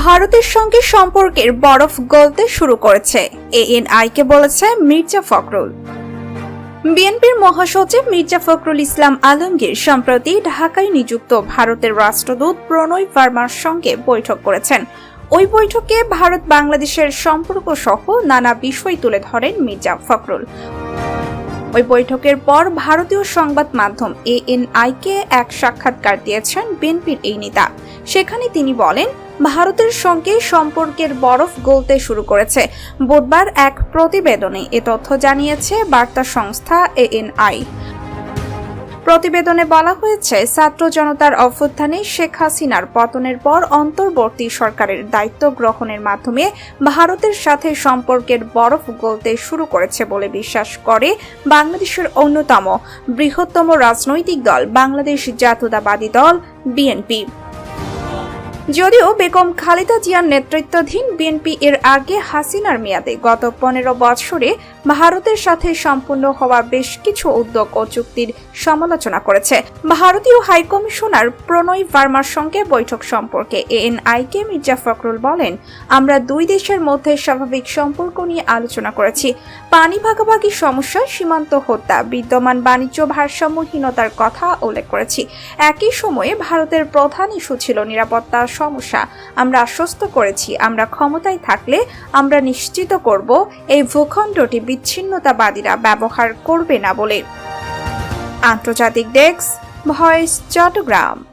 ভারতের সঙ্গে সম্পর্কের বরফ গলতে শুরু করেছে। এএনআইকে বলেছে মির্জা ফখরুল। বিএনপির মহাসচিব মির্জা ফখরুল ইসলাম আলমগীর সম্প্রতি ঢাকায় নিযুক্ত ভারতের রাষ্ট্রদূত প্রণয় ভার্মার সঙ্গে বৈঠক করেছেন। ওই বৈঠকে ভারত বাংলাদেশের সম্পর্ক সহ নানা বিষয় তুলে ধরেন মির্জা ফখরুল। ওই বৈঠকের পর ভারতীয় সংবাদ মাধ্যম এএনআইকে এক সাক্ষাৎকার দিয়েছেন বিএনপির এই নেতা। সেখানে তিনি বলেন ভারতের সঙ্গে সম্পর্কের বরফ গলতে শুরু করেছে। বুধবার এক প্রতিবেদনে এ তথ্য জানিয়েছে বার্তা সংস্থা এএনআই। প্রতিবেদনে বলা হয়েছে, ছাত্র জনতার অভ্যুত্থানে শেখ হাসিনার পতনের পর অন্তর্বর্তী সরকারের দায়িত্ব গ্রহণের মাধ্যমে ভারতের সাথে সম্পর্কের বরফ গলতে শুরু করেছে বলে বিশ্বাস করে বাংলাদেশের অন্যতম বৃহত্তম রাজনৈতিক দল, বাংলাদেশ জাতীয়তাবাদী দল, বিএনপি। যদিও বেগম খালেদা জিয়ার নেতৃত্বাধীন বিএনপি এর আগে হাসিনার মেয়াদে গত পনেরো বছরে ভারতের সাথে সম্পূর্ণ হওয়া বেশ কিছু উদ্যোগ ও চুক্তির সমালোচনা করেছে। ভারতীয় হাইকমিশনার প্রণয় ভার্মার সঙ্গে বৈঠক সম্পর্কে এ এন আই এএনআইকে মির্জা ফখরুল বলেন, আমরা দুই দেশের মধ্যে স্বাভাবিক সম্পর্ক নিয়ে আলোচনা করেছি। পানি ভাগাভাগি সমস্যা, সীমান্ত হত্যা, বিদ্যমান বাণিজ্য ভারসাম্যহীনতার কথা উল্লেখ করেছি। একই সময়ে ভারতের প্রধান ইস্যু ছিল নিরাপত্তা সমস্যা। আমরা আশ্বস্ত করেছি, আমরা ক্ষমতায় থাকলে আমরা নিশ্চিত করব এই ভূখণ্ডটি বিচ্ছিন্নতাবাদীরা ব্যবহার করবে না বলে। আন্তর্জাতিক ডেস্ক ভয়েস চট্টগ্রাম।